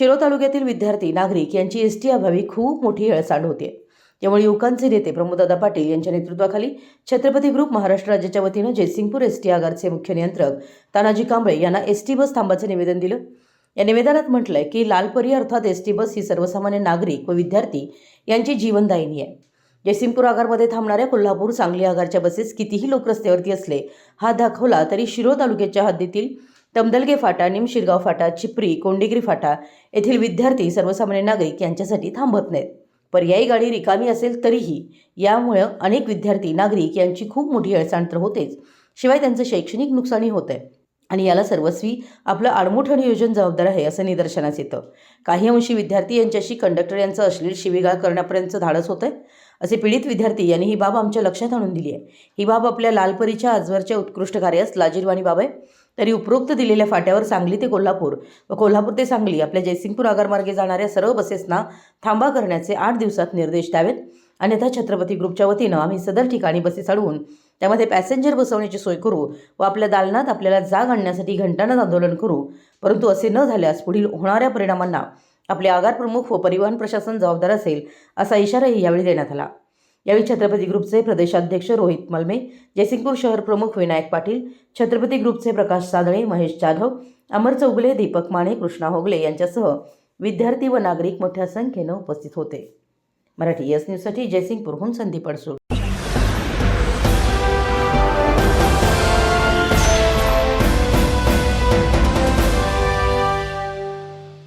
शिरो तालुक्यातील विद्यार्थी नागरिक यांची एस टी अभावी खूप मोठी हेळसांड होते. त्यामुळे युवकांचे नेते प्रमोददादा पाटील यांच्या नेतृत्वाखाली छत्रपती ग्रुप महाराष्ट्र राज्याच्या वतीनं जयसिंगपूर एस टी आगारचे मुख्य नियंत्रक तानाजी कांबळे यांना एस टी बस थांबाचे निवेदन दिलं. या निवेदनात म्हटलंय की लालपरी अर्थात एस टी बस ही सर्वसामान्य नागरिक व विद्यार्थी यांची जीवनदायिनी आहे. जयसिंगपूर आगारमध्ये थांबणाऱ्या कोल्हापूर सांगली आगारच्या बसेस कितीही लोक रस्त्यावरती असले हा दाखवला तरी शिरो तालुक्याच्या हद्दीतील तमदलगे फाटा निमशिरगाव फाटा चिपरी कोंडेगिरी फाटा येथील विद्यार्थी सर्वसामान्य नागरिक यांच्यासाठी थांबत नाहीत. पर्यायी गाडी रिकामी असेल तरीही यामुळं अनेक विद्यार्थी नागरिक यांची खूप मोठी अडचण तर होतेच. शिवाय त्यांचं शैक्षणिक नुकसानही होत आहे आणि याला सर्वस्वी आपलं आडमुठं नियोजन जबाबदार आहे असं निदर्शनास येतं. काही अंशी विद्यार्थी यांच्याशी कंडक्टर यांचं अश्लील शिवीगाळ करण्यापर्यंतचं धाडस होत आहे असे पीडित विद्यार्थी यांनी ही बाब आमच्या लक्षात आणून दिली आहे. ही बाब आपल्या लालपरीच्या आजवरच्या उत्कृष्ट कार्यास लाजीरवाणी बाब आहे तरी उपरोक्त दिलेल्या फाट्यावर सांगली ते कोल्हापूर व कोल्हापूर ते सांगली आपल्या जयसिंगपूर आगारमार्गे जाणाऱ्या सर्व बसेसना थांबा करण्याचे आठ दिवसात निर्देश द्यावेत. अन्यथा छत्रपती ग्रुपच्या वतीनं आम्ही सदर ठिकाणी बसेस अडवून त्यामध्ये पॅसेंजर बसवण्याची सोय करू व आपल्या दालनात आपल्याला जाग आणण्यासाठी घंटानाद आंदोलन करू. परंतु असे न झाल्यास पुढील होणाऱ्या परिणामांना आपले आगार प्रमुख व परिवहन प्रशासन जबाबदार असेल असा इशाराही यावेळी देण्यात आला. यावेळी छत्रपती ग्रुपचे प्रदेशाध्यक्ष रोहित मलमे जयसिंगपूर शहर प्रमुख विनायक पाटील छत्रपती ग्रुपचे प्रकाश सादळे महेश जाधव अमर चौगुले दीपक माने कृष्णा होगले यांच्यासह विद्यार्थी व नागरिक मोठ्या संख्येनं उपस्थित होते. मराठी एस न्यूजसाठी जयसिंगपूरहून संदीप अडसूळ.